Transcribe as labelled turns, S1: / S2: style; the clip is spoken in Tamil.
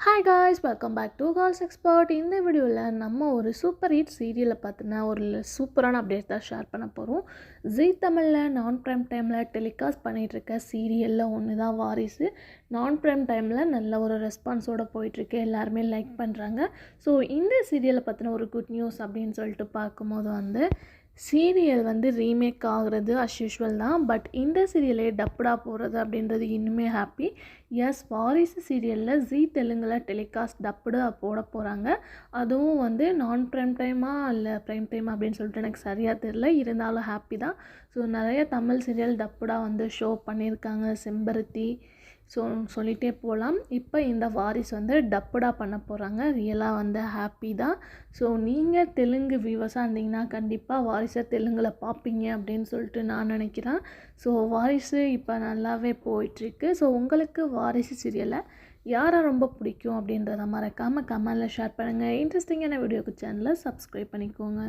S1: Hi guys welcome back to calls expert இந்த வீடியோவில் நம்ம ஒரு சூப்பர் ஹிட் சீரியலை பார்த்தினா ஒரு சூப்பரான அப்டேட் தான் ஷேர் பண்ண போகிறோம் ஜீ தமிழில் நான் ப்ரைம் டைமில் டெலிகாஸ்ட் பண்ணிகிட்ருக்க சீரியலில் ஒன்று தான் வாரிசு. நான் ப்ரைம் டைமில் நல்ல ஒரு ரெஸ்பான்ஸோடு போயிட்டுருக்கு. எல்லாருமே லைக் பண்ணுறாங்க ஸோ இந்த சீரியலை பற்றின ஒரு குட் நியூஸ் அப்படின்னு சொல்லிட்டு பார்க்கும்போது வந்து சீரியல் வந்து ரீமேக் ஆகுறது அஸ் யூஷுவல் தான். பட் இந்த சீரியலே டப்புடாக போகிறது அப்படின்றது இன்னுமே ஹாப்பி எஸ் வாரிசு சீரியலில் ஜீ தெலுங்கில் டெலிகாஸ்ட் டப்புடு போட போகிறாங்க அதுவும் வந்து நான் ப்ரைம் டைமாக இல்லை ப்ரைம் டைம் அப்படின்னு சொல்லிட்டு எனக்கு சரியாக தெரில இருந்தாலும் ஹாப்பி தான். ஸோ நிறைய தமிழ் சீரியல் டப்புடாக வந்து ஷோ பண்ணியிருக்காங்க. செம்பருத்தி. ஸோ சொல்லிகிட்டே போகலாம் இப்போ இந்த வாரிஸ் வந்து டப்புடாக பண்ண போகிறாங்க ரியலாக வந்து ஹாப்பி தான். ஸோ நீங்கள் தெலுங்கு வியூவர்ஸாக இருந்தீங்கன்னா கண்டிப்பாக வாரிசை தெலுங்கில் பார்ப்பீங்க அப்படின்னு சொல்லிட்டு நான் நினைக்கிறேன். ஸோ வாரிசு இப்போ நல்லாவே போயிட்டுருக்கு ஸோ உங்களுக்கு வாரிசு சீரியலை யாரை ரொம்ப பிடிக்கும் அப்படின்றத மறக்காமல் கமெண்டில் ஷேர் பண்ணுங்கள் இன்ட்ரெஸ்டிங்கான வீடியோக்கு சேனலை சப்ஸ்கிரைப் பண்ணிக்கோங்க.